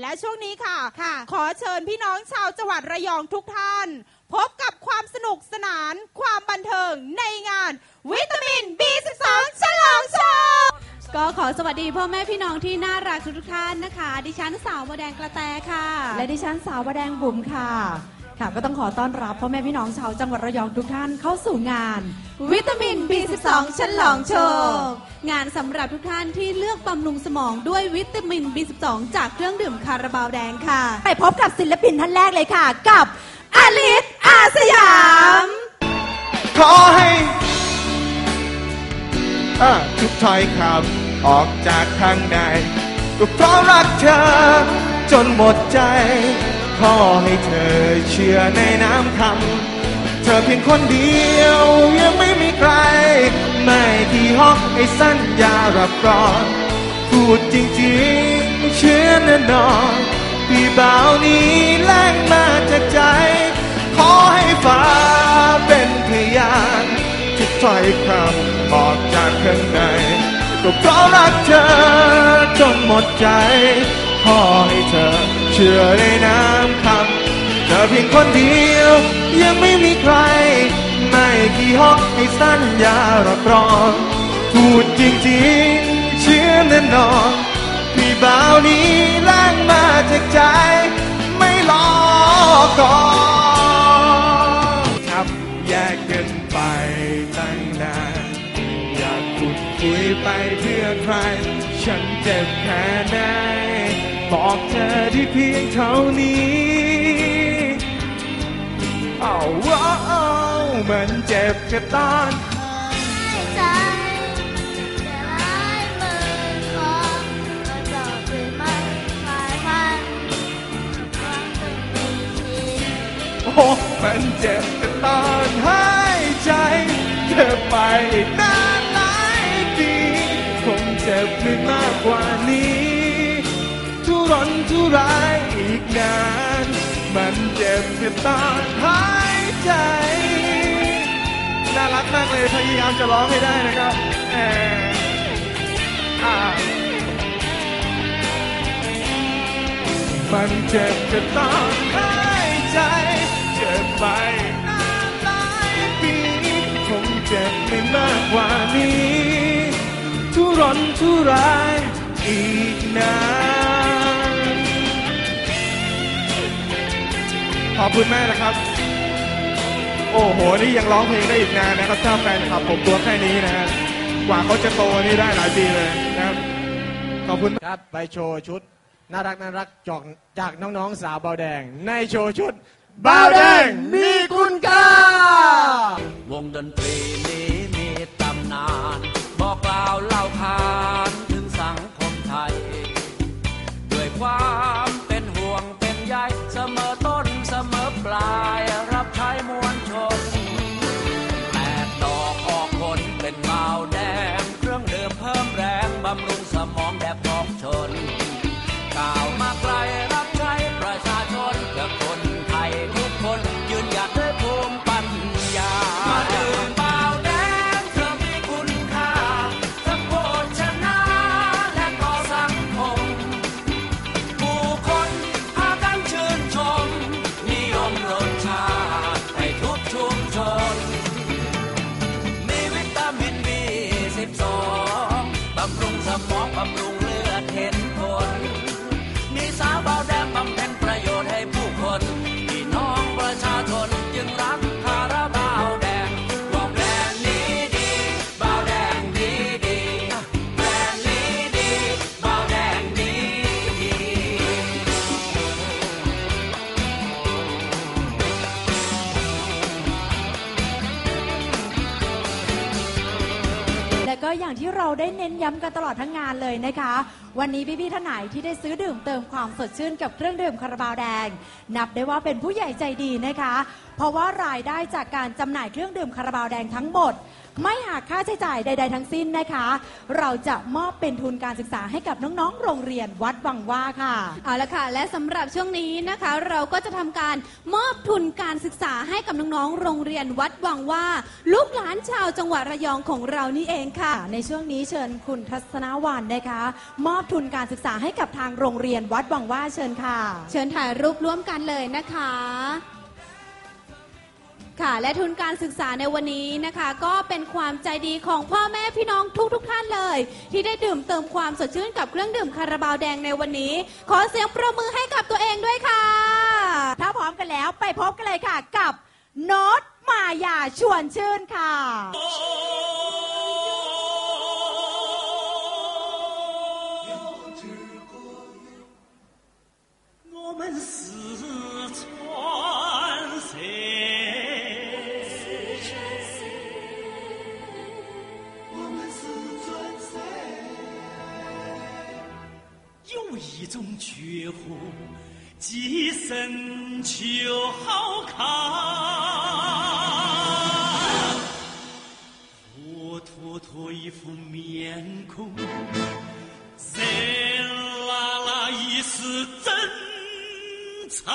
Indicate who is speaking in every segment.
Speaker 1: และช่วงนี้ค่ะ
Speaker 2: ค่ะ
Speaker 1: ขอเชิญพี่น้องชาวจังหวัดระยองทุกท่าน พบกับความสนุกสนาน ความบันเทิงในงาน วิตามิน B12 ฉลองโชว์
Speaker 3: ก็ขอสวัสดีพ่อแม่พี่น้องที่น่ารักทุกๆท่านนะคะ ดิฉันสาวบัวแดงกระแตค่ะ
Speaker 2: และดิฉันสาวประแดงบุ๋มค่ะ ค่ะก็ต้องขอต้อนรับพ่อแม่พี่น้องชาวจังหวัดระยองทุกท่านเข้าสู่งาน
Speaker 3: วิตามิน B12 ฉลองโชว์งานสำหรับทุกท่านที่เลือกบำรุงสมองด้วยวิตามิน B12 จากเครื่องดื่มคาราบาวแดงค่ะ
Speaker 2: ไปพบกับศิลปินท่านแรกเลยค่ะ กับอลิสอาสยาม
Speaker 4: ขอให้อะทุกถ้อยคำออกจากข้างในก็เพราะรักเธอจนหมดใจ ขอให้เธอเชื่อในน้ำคำ เธอเพียงคนเดียวยังไม่มีใคร ไม่ที่ห้องให้สัญญารับรองพูดจริงๆ เชื่อแน่นอนพี่บ่าวนี้แรงมาจากใจ ขอให้ฟ้าเป็นพยานทุกถ้อยคำออกจากข้างในก็เพราะรักเธอจนหมดใจ ขอให้เธอ เชื่อในน้ำคำเธอเพียงคนเดียว ยังไม่มีใคร ไม่กี่ห้องให้สัญญารับรองพูดจริงๆ เชื่อแน่นอนพี่บ่าวนี้แรงมาจากใจ ไม่หลอกก่อนครับแยกกันไปตั้งนานอยากพูดคุยไปเพื่อใคร ฉันเจ็บแค่ไหน บอกเธอที่เพียงเท่านี้เอาว้าวมันเจ็บแค่ตอน
Speaker 5: ใจจะร้ายมือของก็จะเป็นมันคลายพันความต้องมีชีวิต
Speaker 4: โอ้มันเจ็บกันตอนหายใจเธอไปนานหลายปีคงเจ็บไม่มากกว่านี้ ทุรนทุรายอีกนาน มันเจ็บแค่ตอนหายใจ น่ารักมากเลยพยายามจะร้องให้ได้นะครับแอมันเจ็บแค่ตอนหายใจ เจ็บไปนานหลายปีคงเจ็บไม่มากกว่านี้ ทุรนทุรายอีกนาน ขอบคุณแม่นะครับ โอ้โห นี่ยังร้องเพลงได้อีกนานนะครับถ้าแฟนคลับผมตัวแค่นี้นะฮะกว่าเขาจะโตนี่ได้หลายปีเลยนะครับ ขอบคุณ
Speaker 6: ครับไปโชว์ชุด น่ารักน่ารักจอกจากน้องๆสาวเบาแดง ในโชว์ชุดเบาแดงมีคุณค่า
Speaker 7: วงดนตรีนี้มีตำนาน บอกกล่าวเล่าขานถึงสังคมไทย ด้วยความ ที่เราได้เน้น
Speaker 2: ย้ำกันตลอดทั้งงานเลยนะคะ วันนี้พี่ๆท่านไหนที่ได้ซื้อดื่มเติมความสดชื่นกับเครื่องดื่มคาราบาวแดง นับได้ว่าเป็นผู้ใหญ่ใจดีนะคะ เพราะว่ารายได้จากการจำหน่ายเครื่องดื่มคาราบาวแดงทั้งหมด ไม่หักค่าใช้จ่ายใด ๆ ทั้งสิ้นนะคะ เราจะมอบเป็นทุนการศึกษาให้กับน้องๆ โรงเรียนวัดวังว่าค่ะ
Speaker 3: เอาละค่ะ และสำหรับช่วงนี้นะคะ เราก็จะทำการมอบทุนการศึกษาให้กับน้องๆ โรงเรียนวัดวังว่า ลูกหลานชาวจังหวัดระยองของเรานี่เองค่ะ
Speaker 2: ในช่วงนี้เชิญคุณทัศนวันนะคะ มอบทุนการศึกษาให้กับทางโรงเรียนวัดวังว่าเชิญค่ะ
Speaker 3: เชิญถ่ายรูปร่วมกันเลยนะคะ ค่ะ และทุนการศึกษาในวันนี้นะคะ ก็เป็นความใจดีของพ่อแม่พี่น้องทุกๆทท่านเลย ที่ได้ดื่มเติมความสดชื่นกับเครื่องดื่มคาราบาวแดงในวันนี้ ขอเสียงประมือให้กับตัวเองด้วยค่ะ
Speaker 2: ถ้าพร้อมกันแล้วไปพบกันเลยค่ะกับโน้ตมายาชวนชื่นค่ะ
Speaker 8: 绝活，既深秋好看，活脱脱一副面孔。热辣辣一丝真灿，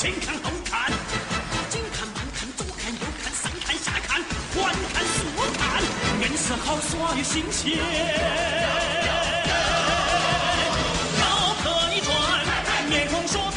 Speaker 8: 前看后看，紧看慢看，左看右看，上看下看，环看竖看，硬是好耍又新鲜。高歌一转，面孔说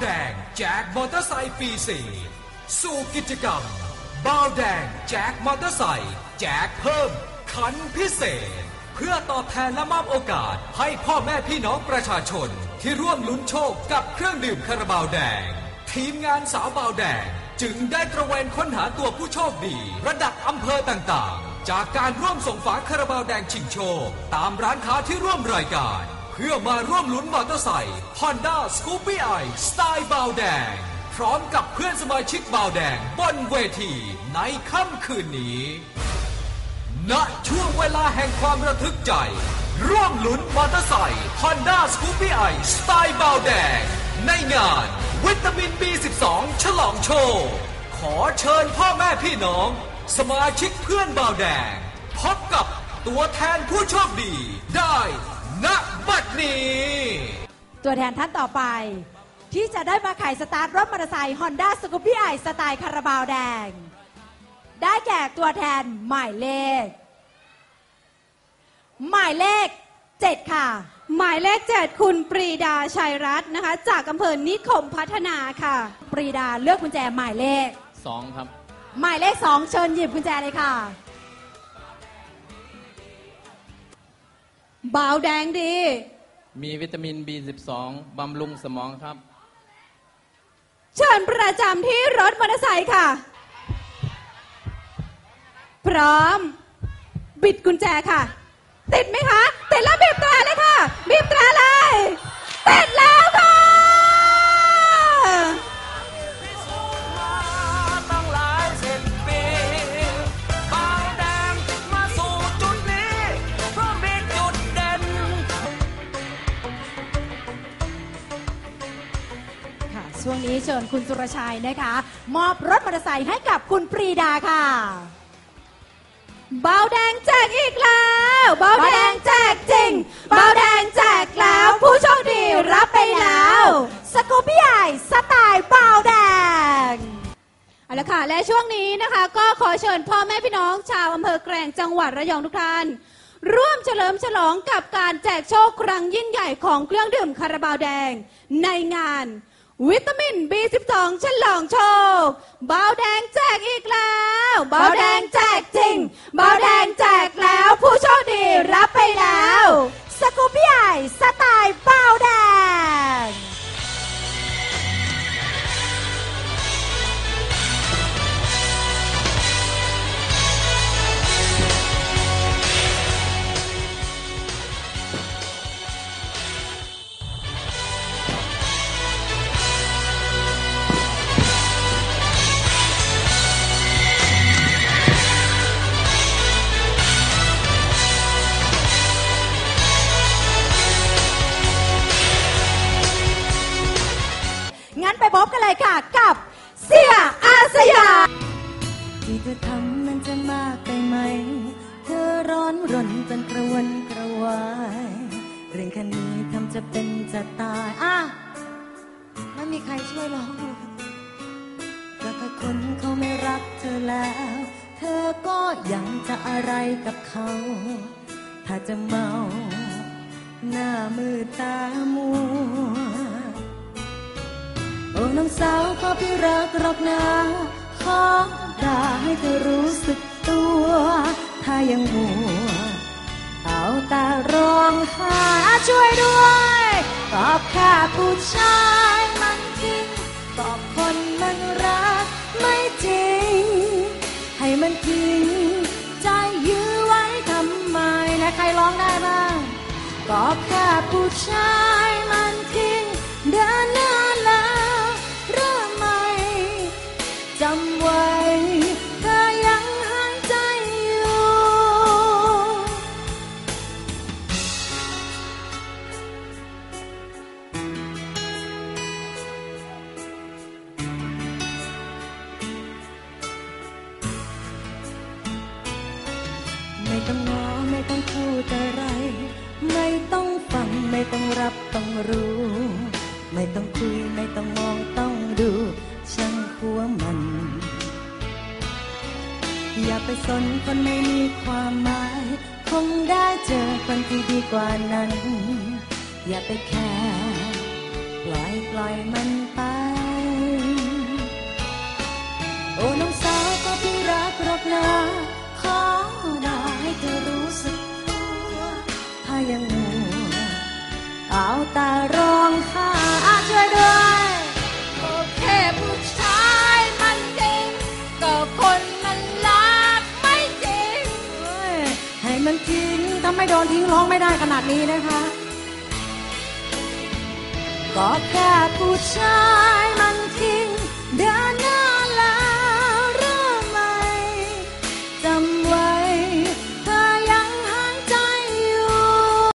Speaker 9: แจกมอเตอร์ไซค์ปีสี่สู่กิจกรรมบาวแดงแจกมอเตอร์ไซค์แจกเพิ่มขันพิเศษ เพื่อตอบแทนและมอบโอกาส ให้พ่อแม่พี่น้องประชาชน ที่ร่วมลุ้นโชคกับเครื่องดื่มคาราบาวแดง ทีมงานสาวบาวแดง จึงได้ตระเวนค้นหาตัวผู้โชคดี ระดับอำเภอต่างๆ จากการร่วมส่งฝาคาราบาวแดงชิงโชคตามร้านค้าที่ร่วมรายการ เพื่อมาร่วมลุ้นมอเตอร์ไซค์ Honda Scoopy i สไตล์บาวแดง พร้อมกับเพื่อนสมาชิกบาวแดงบนเวทีในค่ำคืนนี้ณช่วงเวลาแห่งความระทึกใจ ร่วมลุ้นมอเตอร์ไซค์ Honda Scoopy i สไตล์บาวแดง ในงานวิตามิน B12 ฉลองโชว์ ขอเชิญพ่อแม่พี่น้อง สมาชิกเพื่อนบาวแดง พบกับตัวแทนผู้โชคดีได้ณ บัดนี้
Speaker 2: ตัวแทนท่านต่อไป ที่จะได้มาไขสตาร์ทรถมอเตอร์ไซค์ Honda s c o o p y i สไตล์คาราบาวแดง ได้แก่ตัวแทนหมายเลข หมายเลข 7 ค่ะ
Speaker 3: หมายเลขเจ็ดคุณปรีดาชัยรัตน์นะคะ จากอำเภอนิคมพัฒนาค่ะ
Speaker 2: ปรีดาเลือกกุญแจหมายเลข
Speaker 10: สองครับ
Speaker 2: หมายเลข 2 เชิญหยิบกุญแจเลยค่ะ
Speaker 3: บาวแดงดี
Speaker 10: มีวิตามิน B12 บำรุงสมองครับ
Speaker 3: เชิญประจำที่รถมอเตอร์ไซค์ค่ะ พร้อม บิดกุญแจค่ะ ติดไหมคะ ติดแล้วบีบแตรเลยค่ะ บีบแตรเลยติดแล้วค่ะ
Speaker 2: ช่วงนี้เชิญคุณสุรชัยนะคะ มอบรถมอเตอร์ไซค์ให้กับคุณปรีดาค่ะเบา
Speaker 3: แดงแจกอีกแล้วเบาแดงแจกจริงเบาแดงแจกแล้ว ผู้โชคดีรับไปแล้ว
Speaker 2: สกูปี้ไอสไตล์เบาแดง
Speaker 3: เอาละค่ะ และช่วงนี้นะคะ ก็ขอเชิญพ่อแม่พี่น้องชาวอำเภอแกลงจังหวัดระยองทุกท่าน ร่วมเฉลิมฉลองกับการแจกโชคครั้งยิ่งใหญ่ของเครื่องดื่มคาราบาวแดงในงาน วิตามิน B12 ฉลองโชคบาแดงแจกอีกแล้วเบาแดงแจกจริงเบาแดงแจกแล้ว ผู้โชคดีรับไปแล้ว
Speaker 2: สกูปใหญ่สไตล์เบาแดง เลยค่ะกับเสียอาสยาม
Speaker 11: ที่เธอทำมันจะมากไปไหม เธอร้อนรนจนกระวนกระวาย เรื่องแค่นี้ทำจะเป็นจะตายอะไม่มีใครช่วยร้องเลยก็ถ้าคนเขาไม่รักเธอแล้ว เธอก็ยังจะอะไรกับเขา ถ้าจะเมา หน้ามือตามัว โอ้น้องสาวขอพี่รักรอกนาขอด่าให้เธอรู้สึกตัว ถ้ายังมัวเอาแต่ร้องหาช่วยด้วยตอบแค่ผู้ชายมันจริงตอบคนมันรักไม่จริง ให้มันทิ้งใจยื้อไว้ทำไมนะใครร้องได้บ้างก็แค่ผู้ชาย ต้องคุยไม่ต้องมองต้องดูช่างหัวมัน อย่าไปสนคนไม่มีความหมาย คงได้เจอคนที่ดีกว่านั้น อย่าไปแคร์ปล่อยปล่อยมันไป โอ้น้องสาวก็ที่รักรับนาขอดาให้เธอรู้สึกตัวถ้ายังมัเอาตา
Speaker 2: ร้
Speaker 11: องไห้ ไม่โดนทิ้งร้องไม่ได้ขนาดนี้นะคะ ก็แค่ผู้ชาย